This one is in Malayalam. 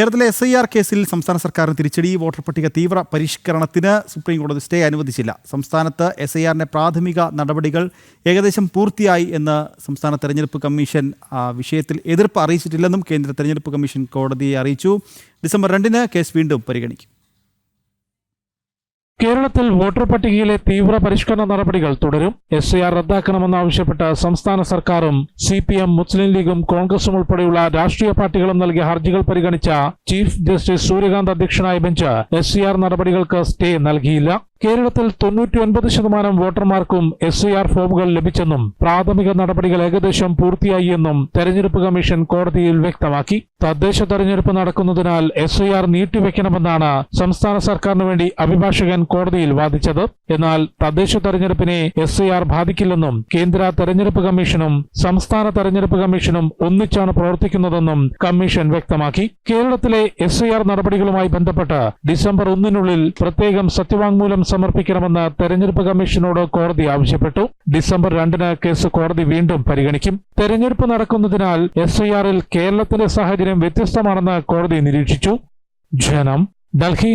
കേരളത്തിലെ എസ് ഐ ആർ കേസിൽ സംസ്ഥാന സർക്കാരിന് തിരിച്ചടി വോട്ടർ പട്ടിക തീവ്ര പരിഷ്കരണത്തിന് സുപ്രീം കോടതി സ്റ്റേ അനുവദിച്ചില്ല. സംസ്ഥാനത്ത് എസ് ഐ ആറിന്റെ പ്രാഥമിക നടപടികൾ ഏകദേശം പൂർത്തിയായി എന്ന് സംസ്ഥാന തെരഞ്ഞെടുപ്പ് കമ്മീഷൻ വിഷയത്തിൽ എതിർപ്പ് അറിയിച്ചിട്ടില്ലെന്നും കേന്ദ്ര തെരഞ്ഞെടുപ്പ് കമ്മീഷൻ കോടതിയെ അറിയിച്ചു. ഡിസംബർ രണ്ടിന് കേസ് വീണ്ടും പരിഗണിക്കും. കേരളത്തിൽ വോട്ടർ പട്ടികയിലെ തീവ്ര പരിഷ്കരണ നടപടികൾ തുടരും. എസ് ഐ ആർ റദ്ദാക്കണമെന്നാവശ്യപ്പെട്ട് സംസ്ഥാന സർക്കാരും സി പി എം മുസ്ലിം ലീഗും കോൺഗ്രസും ഉൾപ്പെടെയുള്ള രാഷ്ട്രീയ പാർട്ടികളും നൽകിയ ഹർജികൾ പരിഗണിച്ച ചീഫ് ജസ്റ്റിസ് സൂര്യകാന്ത് അധ്യക്ഷനായ ബെഞ്ച് എസ് നടപടികൾക്ക് സ്റ്റേ നൽകിയില്ല. കേരളത്തിൽ തൊണ്ണൂറ്റിയൊൻപത് ശതമാനം വോട്ടർമാർക്കും എസ് ഐ ആർ ഫോമുകൾ ലഭിച്ചെന്നും പ്രാഥമിക നടപടികൾ ഏകദേശം പൂർത്തിയായി എന്നും തെരഞ്ഞെടുപ്പ് കമ്മീഷൻ കോടതിയിൽ വ്യക്തമാക്കി. തദ്ദേശ തെരഞ്ഞെടുപ്പ് നടക്കുന്നതിനാൽ എസ് ഐ ആർ നീട്ടിവെക്കണമെന്നാണ് സംസ്ഥാന സർക്കാരിന് വേണ്ടി അഭിഭാഷകൻ കോടതിയിൽ വാദിച്ചത്. എന്നാൽ തദ്ദേശ തെരഞ്ഞെടുപ്പിനെ എസ് ഐ ആർ ബാധിക്കില്ലെന്നും കേന്ദ്ര തെരഞ്ഞെടുപ്പ് കമ്മീഷനും സംസ്ഥാന തെരഞ്ഞെടുപ്പ് കമ്മീഷനും ഒന്നിച്ചാണ് പ്രവർത്തിക്കുന്നതെന്നും കമ്മീഷൻ വ്യക്തമാക്കി. കേരളത്തിലെ എസ് ഐ ആർ നടപടികളുമായി ബന്ധപ്പെട്ട് ഡിസംബർ ഒന്നിനുള്ളിൽ പ്രത്യേകം സത്യവാങ്മൂലം സമർപ്പിക്കണമെന്ന് തെരഞ്ഞെടുപ്പ് കമ്മീഷനോട് കോടതി ആവശ്യപ്പെട്ടു. ഡിസംബർ രണ്ടിന് കേസ് കോടതി വീണ്ടും പരിഗണിക്കും. തെരഞ്ഞെടുപ്പ് നടക്കുന്നതിനാൽ എസ് ഐ ആറിൽ കേരളത്തിന്റെ സാഹചര്യം വ്യത്യസ്തമാണെന്ന് കോടതി നിരീക്ഷിച്ചു. ജനം ഡൽഹി